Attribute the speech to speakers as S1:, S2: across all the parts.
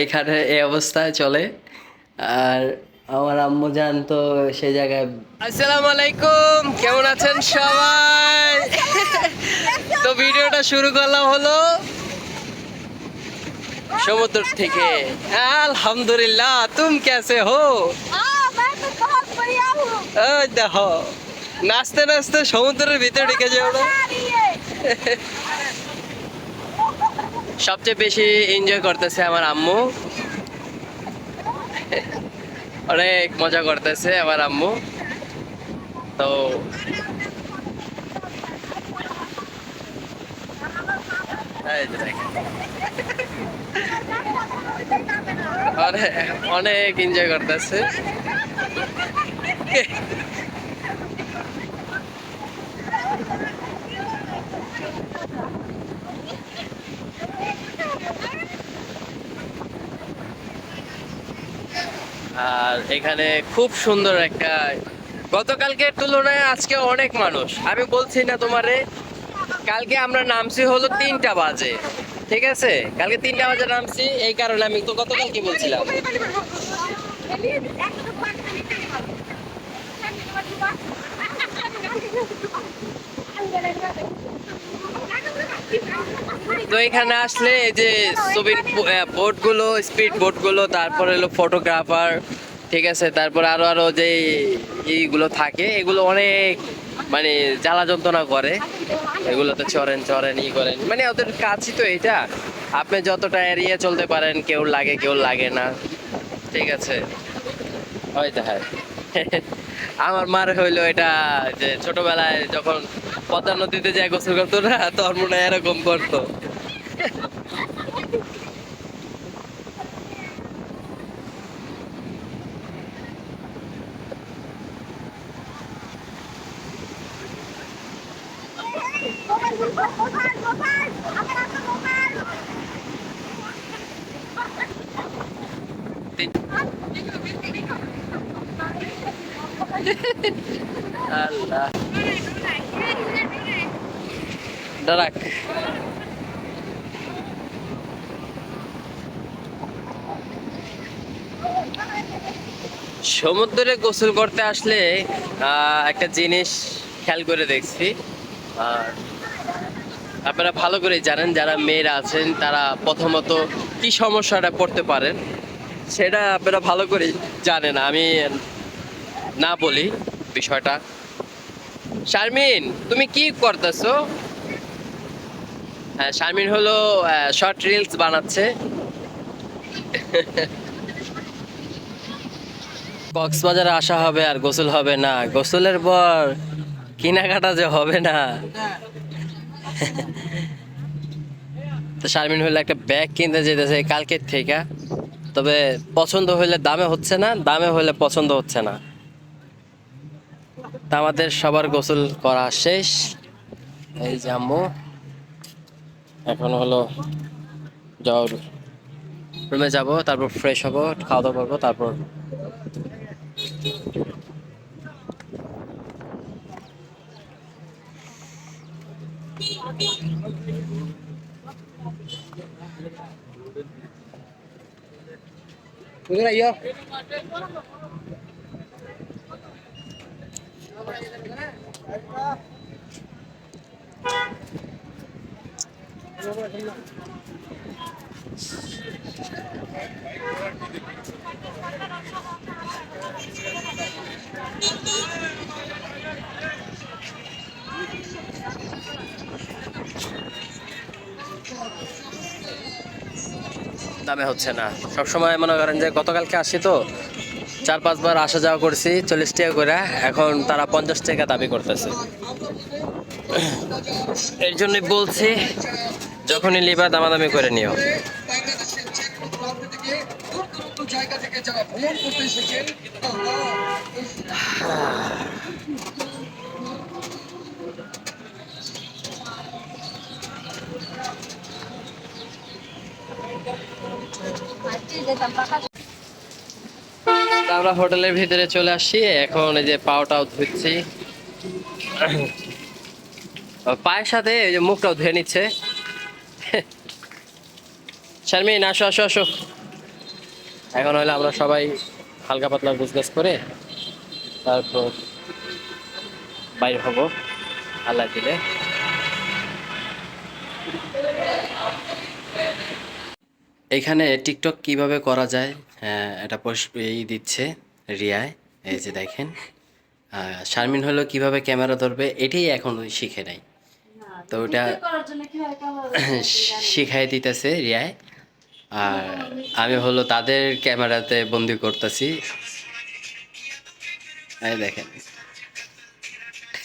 S1: এইখানে এই অবস্থায় চলে। আর আমার আম্মু যান তো সেই জায়গায় আসসালামু আলাইকুম কেমন আছেন সবাই? তো ভিডিওটা শুরু করলাম হলো সমুদ্র থেকে। আলহামদুলিল্লাহ তুম কেসে হো? দেখো নাচতে নাচতে সমুদ্রের ভিতরে ঢেকে যাও সবচেয়ে বেশি এনজয় করতেছে আমার আম্মু। অনেক মজা করতেছে আমার আম্মু। তো অনেক এনজয় করতেছে। আর এখানে খুব সুন্দর একটা গতকালকের তুলনায় আজকে অনেক মানুষ আমি বলছি না তোমারে কালকে আমরা নামছি হলো তিনটা বাজে ঠিক আছে কালকে তিনটা বাজে নামছি এই কারণে আমি তো গতকাল কি বলছিলাম তো এখানে আসলে এই যে ছবির বোটগুলো স্পিড বোটগুলো তারপরে হলো ফটোগ্রাফার ঠিক আছে? তারপর আরও আরও যে এইগুলো থাকে, এগুলো অনেক মানে জ্বালা যন্ত্রণা করে। এগুলোতে চড়েন চড়েন, ই করেন। মানে ওদের কাজই তো এটা। আপনি যতটা এড়িয়ে চলতে পারেন, কেউ লাগে কেউ লাগে না। ঠিক আছে? ওই হ্যাঁ। আমার মার হইল এটা যে ছোটবেলায় যখন পদ্মা নদীতে যায় গোসল করতো না তখন মনে হয় এরকম করতো। আল্লাহ। দাঁড়াক। সমুদ্রে গোসল করতে আসলে একটা জিনিস খেয়াল করে দেখছি। আপনারা ভালো করে জানেন, যারা মেয়েরা আছেন, তারা প্রথমত কি সমস্যাটা পড়তে পারেন, সেটা আপনারা ভালো করে জানেন। আমি না বলি বিষয়টা। শারমিন, তুমি কি করতেছো? শারমিন হলো শর্ট রিলস বানাচ্ছে। কক্সবাজারে আসা হবে আর গোসল হবে না। গোসলের পর কেনাকাটা যে হবে না। তো শারমিন হলে একটা ব্যাগ কিনতে যেতেছে কালকের থেকে। তবে পছন্দ হইলে দামে হচ্ছে না, দামে হলে পছন্দ হচ্ছে না। তা আমাদের সবার গোসল করা শেষ। এই যে আম্মু। এখন হলো যাওয়ার রুমে যাব তারপর ফ্রেশ হব খাওয়া দাওয়া করব তারপর দামে হচ্ছে না। সবসময় মনে করেন যে গতকালকে আসি তো, চার পাঁচবার আসা যাওয়া করছি, চল্লিশ টাকা করে। এখন তারা পঞ্চাশ টাকা দাবি করতেছে। এর জন্যই বলছি, যখনই লিবা দামাদামি করে নিও। আমরা হোটেলের ভিতরে চলে আসছি এখন এই যে পাওটাও ধুচ্ছি। পায়ের সাথে এই যে মুখটাও ধুয়ে নিচ্ছে। শারমিন আসো আসো আসো। এখন হলে আমরা সবাই হালকা পাতলা গুজগাছ করে তারপর বাইর হব। আল্লাহ দিলে। এখানে টিকটক কীভাবে করা যায় হ্যাঁ, এটা এই দিচ্ছে রিয়ায় এই যে দেখেন। শারমিন হলো কীভাবে ক্যামেরা ধরবে এটাই এখন শিখে নাই। তো ওটা শিখাই দিতেছে রিয়ায়। আর আমি হলো তাদের ক্যামেরাতে বন্দি করতেছি। এই দেখেন।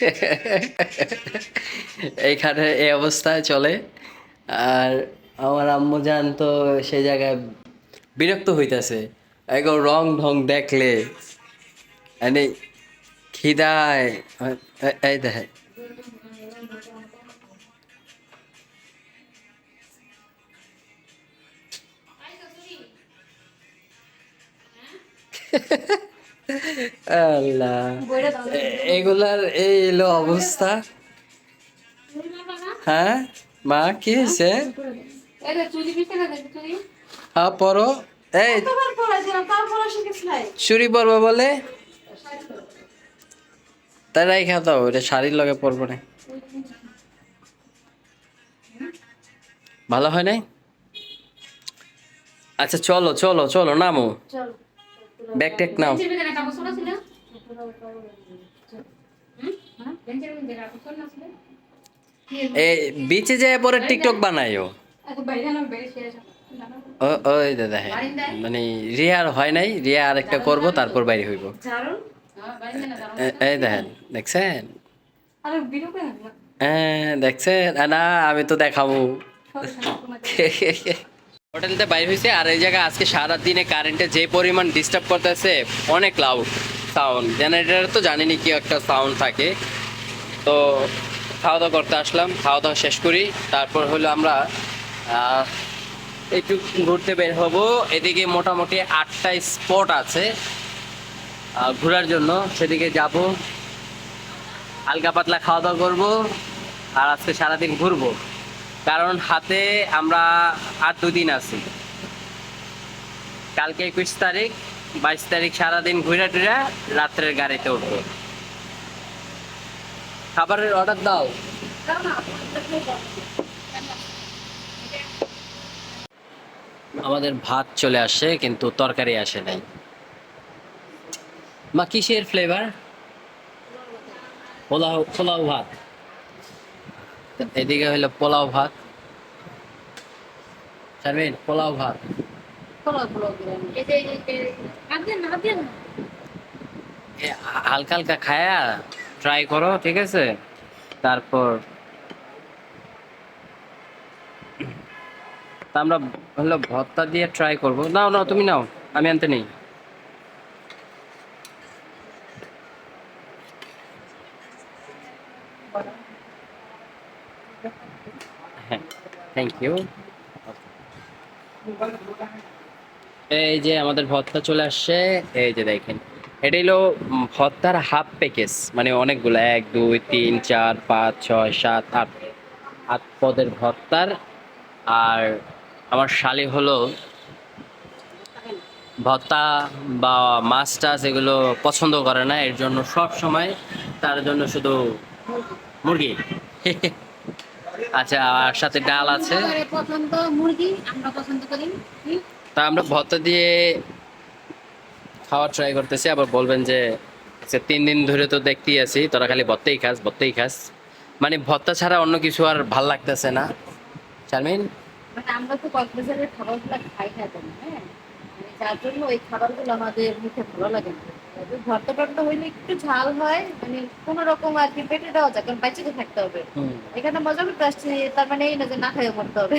S1: এইখানে এই অবস্থায় চলে। আর আমার আম্মু জান তো সেই জায়গায় বিরক্ত হইতাছে। একদম রং ঢং দেখলে। মানে খিদায়। এই দেখেন। আল্লাহ। এগুলার এই এলো অবস্থা। হ্যাঁ? মা, কি হয়েছে?
S2: এটা
S1: হ্যাঁ পরো এই, চুরি পরবো বলে? তাই রাইখা দাও ওটা শাড়ির লগে পরবো না। ভালো হয় নাই? আচ্ছা চলো চলো চলো, নামো।
S2: চল।
S1: ব্যাগ ট্যাগ নাও?
S3: হ্যাঁ?
S1: এই বিচে যায় পরে টিকটক বানাইও
S2: এত বাইরে না বাইরে শেষ
S1: ও ওই দাদা হ্যাঁ মানে রিয়া আর হয় নাই রিয়া আর একটা করব তারপর বাইরে হইব।
S3: হ্যাঁ।
S1: এ- এই দেখেন দেখছেন?
S2: আরে বিরু কেন না
S1: হ্যাঁ দেখছেন? না আমি তো দেখাবো। হোটেলতে বাইর হয়েছে আর এই জায়গায় আজকে সারা দিনে কারেন্টে যে পরিমাণ ডিস্টার্ব করতেছে, অনেক লাউড সাউন্ড জেনারেটার তো জানিনি কি একটা সাউন্ড থাকে। তো খাওয়া দাওয়া করতে আসলাম খাওয়া দাওয়া শেষ করি। তারপর হলো আমরা একটু ঘুরতে বের হব। এদিকে মোটামুটি আটটা স্পট আছে ঘোরার জন্য। সেদিকে যাব। হালকা পাতলা খাওয়া দাওয়া করব। আর আজকে সারাদিন ঘুরবো। কারণ হাতে আমরা আর দুদিন আছি। কালকে একুশ তারিখ, বাইশ তারিখ সারাদিন ঘুরে টুরে রাত্রের গাড়িতে উঠবো। খাবারের অর্ডার দাও। আমাদের ভাত চলে আসে, কিন্তু তরকারি আসে নাই। মা, কিসের ফ্লেভার পোলাও পোলাও ভাত। এদিকে হলো পোলাও ভাত। শারমিন পোলাও ভাত। হালকা হালকা খায়া ট্রাই করো ঠিক আছে? তারপর আমরা হলো ভর্তা দিয়ে ট্রাই করব। নাও নাও তুমি নাও আমি আনতে নেই। হ্যাঁ থ্যাংক ইউ এই যে আমাদের ভর্তা চলে আসছে। এই যে দেখেন, এটা হলো ভর্তার হাফ প্যাকেজ মানে অনেকগুলো, এক, দুই, তিন, চার, পাঁচ, ছয়, সাত, আট আট পদের ভর্তার আর আমার শালি হলো ভর্তা বা মাছ টাছ এগুলো পছন্দ করে না, এর জন্য সব সময় তার জন্য শুধু মুরগি। আচ্ছা আর সাথে ডাল আছে?
S3: পছন্দ মুরগি আমরা পছন্দ করি।
S1: তা আমরা ভর্তা দিয়ে খাওয়া ট্রাই করতেছি আবার বলবেন যে তিন দিন ধরে তো দেখতেই আছি তোরা খালি ভর্তাই খাস ভর্তাই খাস। মানে ভর্তা ছাড়া অন্য কিছু আর ভালো লাগতেছে না। চারমিন
S2: মানে আমরা তো কক্সবাজারের খাবারগুলো খাই না হ্যাঁ? যার জন্য ওই খাবারগুলো আমাদের মুখে ভালো লাগে না। ভর্তা টর্তা হইলে একটু ঝাল হয় মানে কোনো রকম আর কি পেটে দেওয়া যায় কারণ বাইচে তো থাকতে হবে। এখানে মজা করতে আসছি তার মানে এই না যে না খাইও করতে হবে।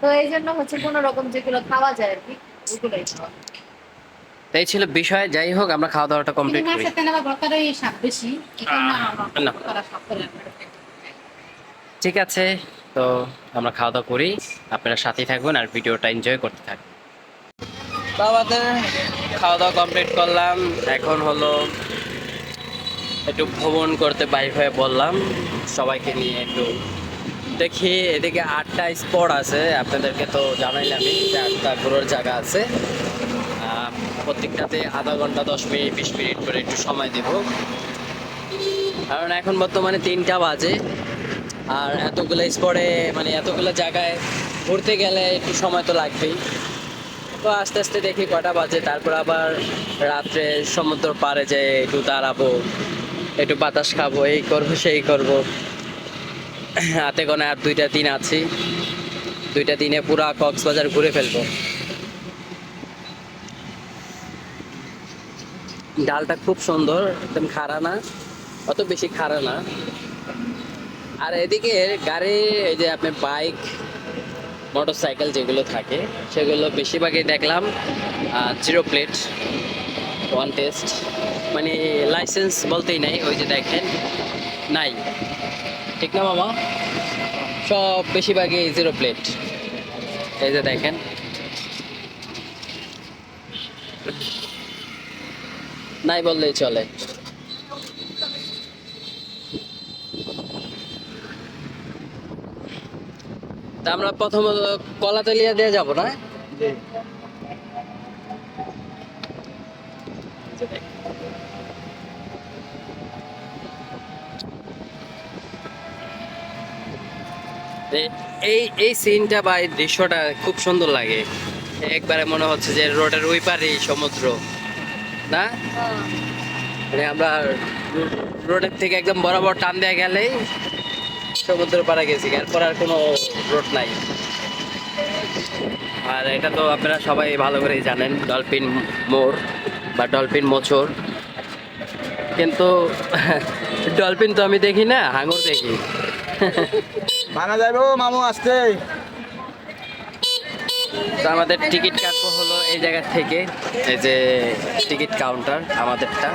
S2: তো এই জন্য হচ্ছে কোনো রকম যেগুলো খাওয়া যায় আর কি ওগুলোই খাওয়া।
S1: তাই ছিল বিষয় যাই হোক আমরা খাওয়া দাওয়াটা কমপ্লিট করি। ঠিক আছে তো আমরা খাওয়া দাওয়া করি। আপনারা সাথেই থাকবেন আর ভিডিওটা এনজয় করতে থাকবেন তো আমাদের খাওয়া দাওয়া কমপ্লিট করলাম। এখন হলো একটু ভ্রমণ করতে বাইর হয়ে বললাম। সবাইকে নিয়ে একটু দেখি, এদিকে আটটা স্পট আছে। আপনাদেরকে তো জানাইলামই যে আটটা ঘোরার জায়গা আছে। প্রত্যেকটাতে আধা ঘণ্টা, দশ মিনিট, বিশ মিনিট করে একটু সময় দেব। কারণ এখন বর্তমানে তিনটা বাজে। আর এতগুলো স্পটে মানে এতগুলো জায়গায় ঘুরতে গেলে একটু সময় তো লাগবেই। তো আস্তে আস্তে দেখি কটা বাজে, তারপর আবার রাত্রে সমুদ্র পাড়ে যে একটু দাঁড়াবো, একটু বাতাস খাব, এই করব, সেই করব। হাতে কোনে আর দুইটা দিন আছি, দুইটা দিনে পুরা কক্সবাজার ঘুরে ফেলব। ডালটা খুব সুন্দর, একদম খাড়া না, অত বেশি খাড়া না। আর এদিকে গাড়ি এই যে আপনি বাইক মোটরসাইকেল যেগুলো থাকে, সেগুলো বেশিরভাগই দেখলাম জিরো প্লেট ওয়ান টেস্ট মানে লাইসেন্স বলতেই নাই, ওই যে দেখেন, নাই। ঠিক না মামা? সব বেশিরভাগই জিরো প্লেট এই যে দেখেন। নাই বললেই চলে। তা আমরা প্রথমত কলাতলিয়া দিয়ে যাব না? এই এই সিনটা বা এই দৃশ্যটা খুব সুন্দর লাগে। একবারে মনে হচ্ছে যে রোডের ওই পারেই সমুদ্র না? মানে আমরা রোডের থেকে একদম বরাবর টান দেওয়া গেলেই সমুদ্র পাড়ে গেছি এরপর আর কোনো রোড নাই। আর এটা তো আপনারা সবাই ভালো করেই জানেন ডলফিন মোর বা ডলফিন মোচর কিন্তু ডলফিন তো আমি দেখি না হাঙর দেখি।
S4: মানা যাব মামু আসতে।
S1: তো আমাদের টিকিট কাটবো হলো এই জায়গা থেকে এই যে টিকিট কাউন্টার আমাদেরটা।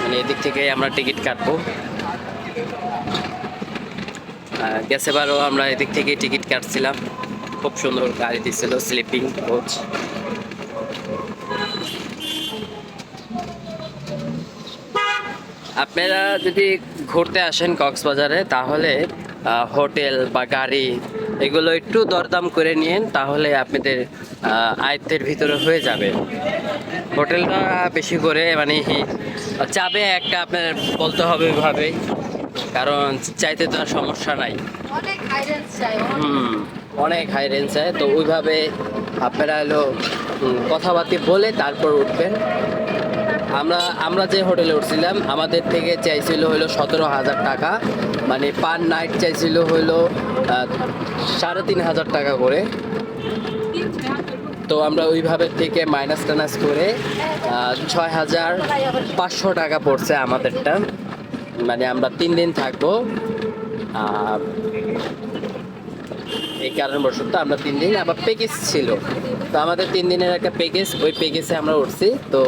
S1: মানে এদিক থেকে আমরা টিকিট কাটবো। গেছেবারও আমরা এদিক থেকে টিকিট কাটছিলাম। খুব সুন্দর গাড়ি দিচ্ছিল স্লিপিং কোচ আপনারা যদি ঘুরতে আসেন কক্সবাজারে, তাহলে হোটেল বা গাড়ি এগুলো একটু দরদাম করে নিন তাহলে আপনাদের আয়ত্তের ভিতরে হয়ে যাবে। হোটেলটা বেশি করে মানে চাবে একটা আপনার বলতে হবে ওইভাবে কারণ চাইতে তো আর সমস্যা নাই।
S2: চাই।
S1: হুম অনেক হাই রেঞ্জ হয় তো ওইভাবে আপনারা হলো কথাবার্তি বলে তারপর উঠবেন। আমরা আমরা যে হোটেলে উঠছিলাম আমাদের থেকে চাইছিল হলো সতেরো হাজার টাকা। মানে পার নাইট চাইছিল হলো সাড়ে তিন হাজার টাকা করে। তো আমরা ওইভাবে থেকে মাইনাস টানাস করে ছয় হাজার পাঁচশো টাকা পড়ছে আমাদেরটা। মানে আমরা তিন দিন থাকব। এই কারণবশত আমরা তিন দিন আবার প্যাকেজ ছিল। তো আমাদের তিন দিনের একটা প্যাকেজ ওই প্যাকেজে আমরা উঠছি। তো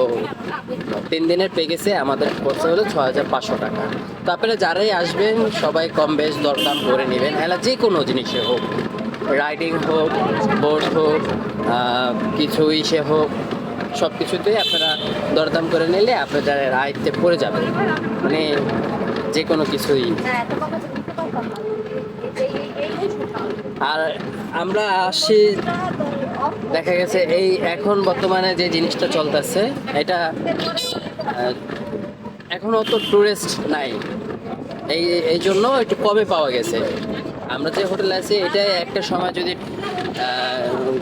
S1: তিন দিনের প্যাকেজে আমাদের খরচা হলো ছ হাজার পাঁচশো টাকা। তো আপনারা যারাই আসবেন, সবাই কম বেশ দরদাম করে নেবেন। এলা যে কোনো জিনিসে হোক রাইডিং হোক বোট হোক কিছু ইসে হোক সব কিছুতেই আপনারা দরদাম করে নিলে আপনাদের আয়ত্তে পড়ে যাবে মানে যে কোনো কিছুই।
S2: হ্যাঁ।
S1: আর আমরা আসি দেখা গেছে এই এখন বর্তমানে যে জিনিসটা চলতেছে এটা আহ, এখন অত টুরিস্ট নাই। এই এই জন্য একটু কবে পাওয়া গেছে। আমরা যে হোটেলে আছি এটাই একটা সময় যদি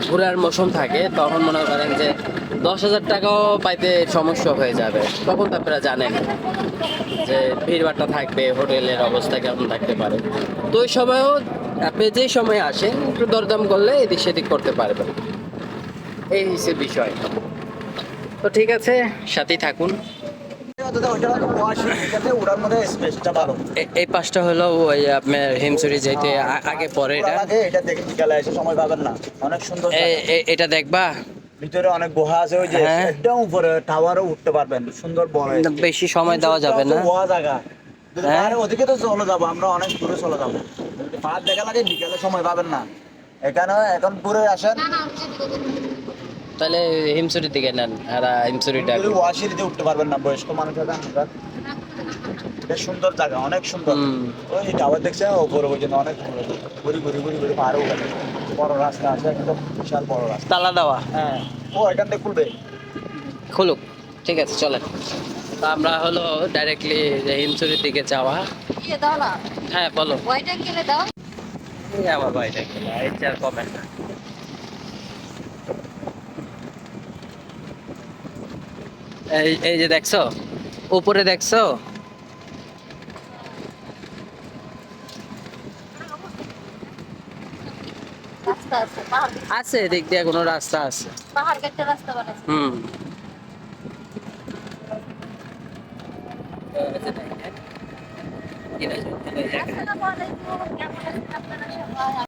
S1: ঘোরার মৌসুম থাকে তখন মনে করেন যে দশ হাজার টাকাও পাইতে সমস্যা হয়ে যাবে। তখন তো আপনারা জানেন যে ভিড়ভাট্টা থাকবে হোটেলের অবস্থা কেমন থাকতে পারে। তো ওই সময়ও আপনি যেই সময় আসেন একটু দরদাম করলে এদিক সেদিক করতে পারবেন। এই হচ্ছে বিষয়। তো ঠিক আছে সাথেই থাকুন। এই পাশটা হলো ওই আপনার হিমসুরি যেতে আগে পরে এটা।
S4: এটা দেখে বিকালে এসে সময় পাবেন না। অনেক সুন্দর
S1: এটা দেখবা?
S4: ভিতরে অনেক গুহা আছে ওই যে
S1: হ্যাঁ।
S4: একদম উপরে টাওয়ারও উঠতে পারবেন সুন্দর বড়
S1: বেশি সময় দেওয়া যাবে না।
S4: গুহা জায়গা।
S1: হ্যাঁ।
S4: ওদিকে তো চলে যাব আমরা অনেক দূরে চলে যাব। পাহাড় দেখা লাগে বিকালে সময় পাবেন না। এখানে এখন পুরো আসেন।
S1: তাহলে হিমসুরির দিকে নেন আর হিমসুরিটা
S4: ওয়াশিরিতে উঠতে পারবেন না বয়স্ক মানুষ আছে আমরা। এটা সুন্দর জায়গা অনেক সুন্দর। ওই টাওয়ার দেখছেন ওপরে ওই জন্য অনেক ঘুরি ঘুরি ঘুরি ঘুরি পাহাড়ে ওখানে। বড় রাস্তা আছে একদম বিশাল বড় রাস্তা।
S1: তালা দেওয়া?
S4: হ্যাঁ। ও এখান থেকে খুলবে?
S1: খুলুক। ঠিক আছে চলেন। তা আমরা হলো ডাইরেক্টলি হিমচুরির দিকে যাওয়া।
S2: ইয়ে
S1: হ্যাঁ বলো।
S2: ওইটা কিনে দাও।
S1: এই আমার ভাইটা গেল এই চার কমেন্ট না। এই এই যে দেখছ? উপরে দেখছ
S2: রাস্তা আছে পাহাড়
S1: আছে দেখ দিয়ে কোনো রাস্তা আছে।
S2: পাহাড় কেটে রাস্তা বানাইছে।
S1: হুম।
S2: আসসালামু আলাইকুম কেমন আছেন আপনারা সবাই?